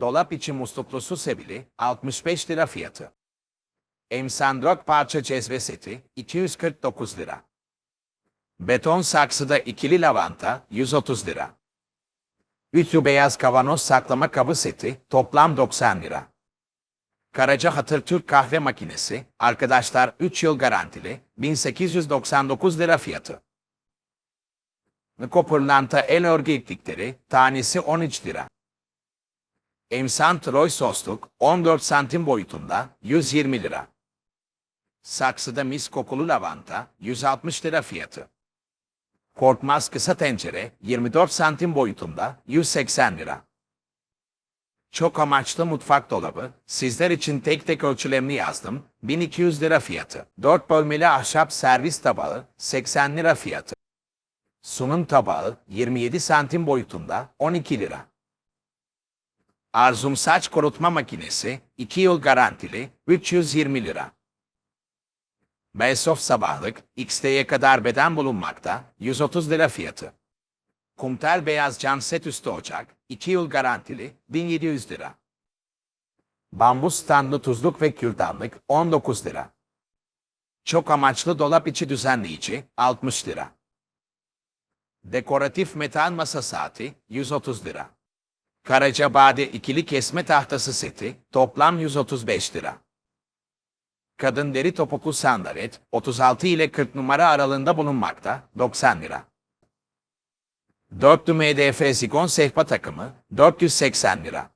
Dolap içi musluklusu sebili 65 lira fiyatı. Emsandrok parça cezve seti 249 lira. Beton saksıda ikili lavanta 130 lira. Ütü beyaz kavanoz saklama kabı seti toplam 90 lira. Karaca Hatır Türk kahve makinesi, arkadaşlar 3 yıl garantili, 1899 lira fiyatı. Kopırlanta el örgü iplikleri, tanesi 13 lira. Emsan Troy sosluk, 14 santim boyutunda, 120 lira. Saksıda mis kokulu lavanta, 160 lira fiyatı. Korkmaz kısa tencere, 24 santim boyutunda, 180 lira. Çok amaçlı mutfak dolabı, sizler için tek tek ölçülerini yazdım, 1200 lira fiyatı. 4 bölmeli ahşap servis tabağı, 80 lira fiyatı. Sunum tabağı, 27 santim boyutunda, 12 lira. Arzum saç kurutma makinesi, 2 yıl garantili, 320 lira. Belsof sabahlık, XT'ye kadar beden bulunmakta, 130 lira fiyatı. Kumtel beyaz cam set üstü ocak, 2 yıl garantili, 1700 lira. Bambu standlı tuzluk ve kürdanlık, 19 lira. Çok amaçlı dolap içi düzenleyici, 60 lira. Dekoratif metal masa saati, 130 lira. Karacabade ikili kesme tahtası seti, toplam 135 lira. Kadın deri topuklu sandalet, 36 ile 40 numara aralığında bulunmakta, 90 lira. Dörtlü MDF Zigon sehpa takımı, 480 lira.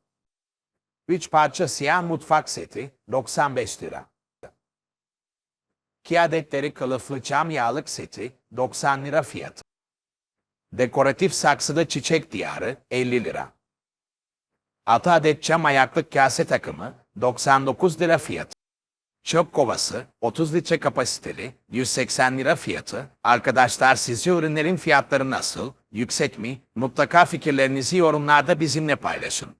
3 parça siyah mutfak seti, 95 lira. 2 adetleri kılıflı cam yağlık seti, 90 lira fiyatı. Dekoratif saksıda çiçek diyarı, 50 lira. 6 adet cam ayaklık kase takımı, 99 lira fiyatı. Çöp kovası, 30 litre kapasiteli, 180 lira fiyatı. Arkadaşlar sizce ürünlerin fiyatları nasıl, yüksek mi? Mutlaka fikirlerinizi yorumlarda bizimle paylaşın.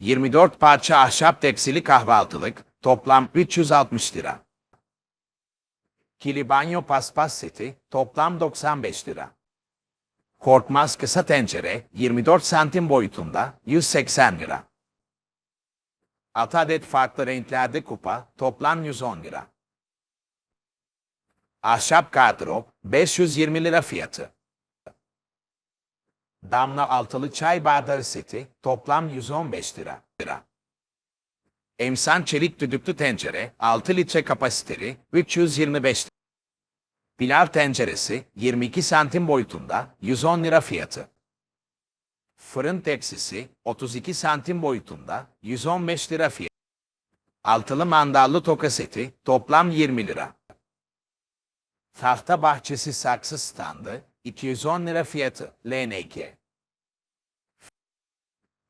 24 parça ahşap teksili kahvaltılık, toplam 360 lira. Kili banyo paspas seti, toplam 95 lira. Korkmaz kısa tencere, 24 santim boyutunda, 180 lira. 6 adet farklı renklerde kupa, toplam 110 lira. Ahşap gardırop, 520 lira fiyatı. Damla altılı çay bardağı seti, toplam 115 lira. lira. Emsan çelik düdüklü tencere, 6 litre kapasiteli, 325 lira. Pilav tenceresi, 22 santim boyutunda, 110 lira fiyatı. Fırın tepsisi 32 santim boyutunda 115 lira fiyat. Altılı mandallı toka seti toplam 20 lira. Tahta bahçesi saksı standı 210 lira fiyatı LNG.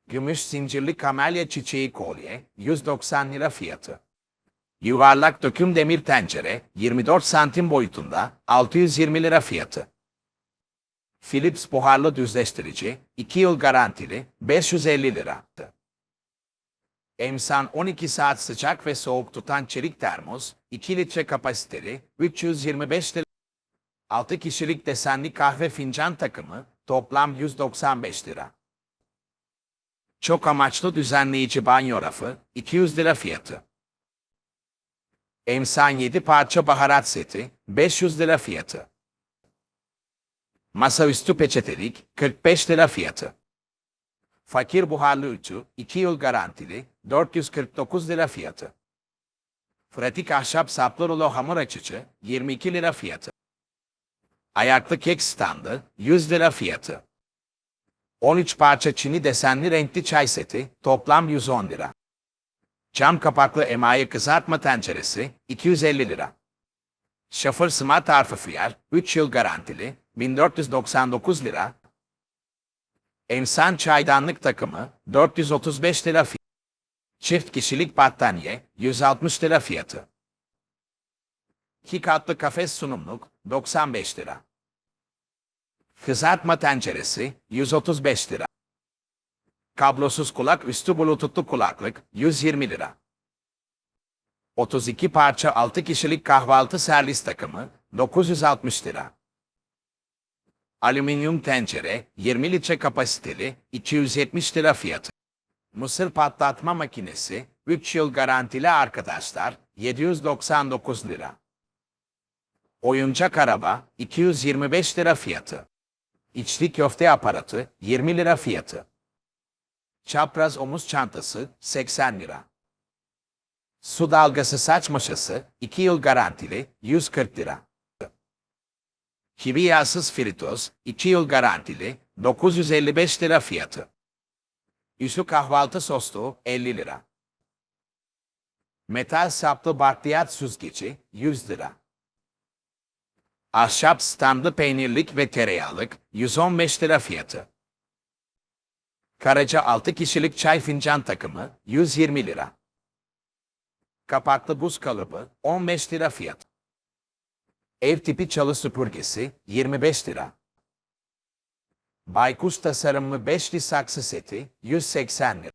Gümüş zincirli kamelya çiçeği kolye 190 lira fiyatı. Yuvarlak döküm demir tencere 24 santim boyutunda 620 lira fiyatı. Philips buharlı düzleştirici, 2 yıl garantili, 550 lira. Emsan 12 saat sıcak ve soğuk tutan çelik termos, 2 litre kapasiteli, 325 lira. 6 kişilik desenli kahve fincan takımı, toplam 195 lira. Çok amaçlı düzenleyici banyo rafı, 200 lira fiyatı. Emsan 7 parça baharat seti, 500 lira fiyatı. Masaüstü peçetelik 45 lira fiyatı. Fakir buharlı ütü 2 yıl garantili 449 lira fiyatı. Pratik ahşap saplı rulo hamur açıcı 22 lira fiyatı. Ayaklı kek standı 100 lira fiyatı. 13 parça çini desenli renkli çay seti toplam 110 lira. Cam kapaklı emaye kızartma tenceresi 250 lira. Şoför Smart Arfa Fiyar 3 yıl garantili 1499 lira. Emsan çaydanlık takımı 435 lira fiyatı. Çift kişilik battaniye 160 lira fiyatı. İki katlı kafes sunumluk 95 lira. Kızartma tenceresi 135 lira. Kablosuz kulak üstü bluetoothlu kulaklık 120 lira. 32 parça 6 kişilik kahvaltı servis takımı 960 lira. Alüminyum tencere 20 litre kapasiteli 270 lira fiyatı. Mısır patlatma makinesi 3 yıl garantili arkadaşlar 799 lira. Oyuncak araba 225 lira fiyatı. İçli köfte aparatı 20 lira fiyatı. Çapraz omuz çantası 80 lira. Su dalgası saç maşası 2 yıl garantili 140 lira. Kivi yağsız fritöz 2 yıl garantili 955 lira fiyatı. Üstü kahvaltı soslu 50 lira. Metal saplı bakliyat süzgeci 100 lira. Ahşap standlı peynirlik ve tereyağlık 115 lira fiyatı. Karaca 6 kişilik çay fincan takımı 120 lira. Kapaklı buz kalıbı 15 lira fiyat. Ev tipi çalı süpürgesi 25 lira. Baykuş tasarımlı beşli saksı seti 180 lira.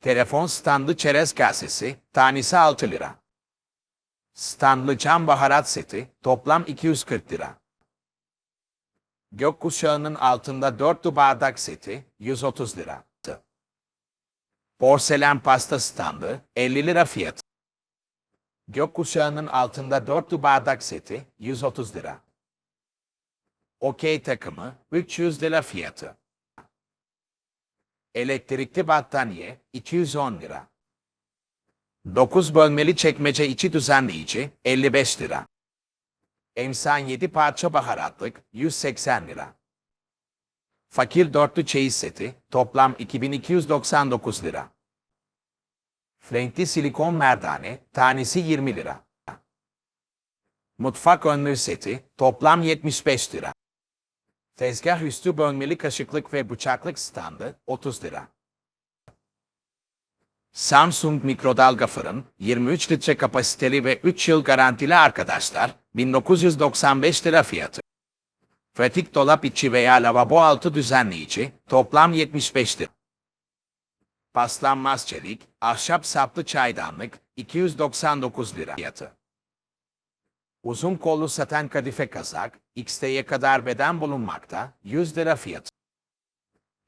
Telefon standlı çerez kasesi tanesi 6 lira. Standlı cam baharat seti toplam 240 lira. Gökkuşağının altında dörtlü bardak seti 130 lira. Porselen pasta standı 50 lira fiyat. Gökkuşağının altında dörtlü bardak seti 130 lira. Okey takımı 300 lira fiyatı. Elektrikli battaniye 210 lira. 9 bölmeli çekmece içi düzenleyici 55 lira. Emsan 7 parça baharatlık 180 lira. Fakir dörtlü çeyiz seti toplam 2299 lira. Renkli silikon merdane tanesi 20 lira. Mutfak önlüğü seti toplam 75 lira. Tezgah üstü bölmeli kaşıklık ve bıçaklık standı 30 lira. Samsung mikrodalga fırın 23 litre kapasiteli ve 3 yıl garantili arkadaşlar 1995 lira fiyatı. Pratik dolap içi veya lavabo altı düzenleyici toplam 75 lira. Paslanmaz çelik, ahşap saplı çaydanlık 299 lira fiyatı. Uzun kollu saten kadife kazak, XT'ye kadar beden bulunmakta, 100 lira fiyatı.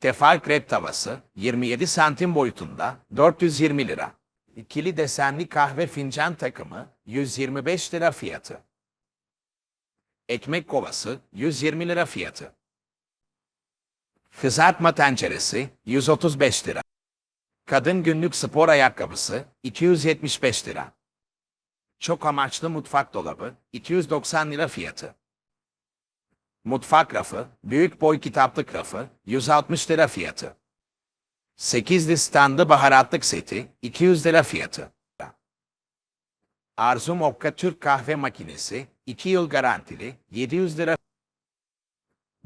Tefal krep tavası, 27 santim boyutunda, 420 lira. İkili desenli kahve fincan takımı, 125 lira fiyatı. Ekmek kovası, 120 lira fiyatı. Kızartma tenceresi, 135 lira. Kadın günlük spor ayakkabısı, 275 lira. Çok amaçlı mutfak dolabı, 290 lira fiyatı. Mutfak rafı, büyük boy kitaplık rafı, 160 lira fiyatı. 8'li standı baharatlık seti, 200 lira fiyatı. Arzu Mokka Türk kahve makinesi, 2 yıl garantili, 700 lira.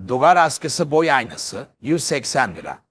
Duvar askısı boy aynası, 180 lira.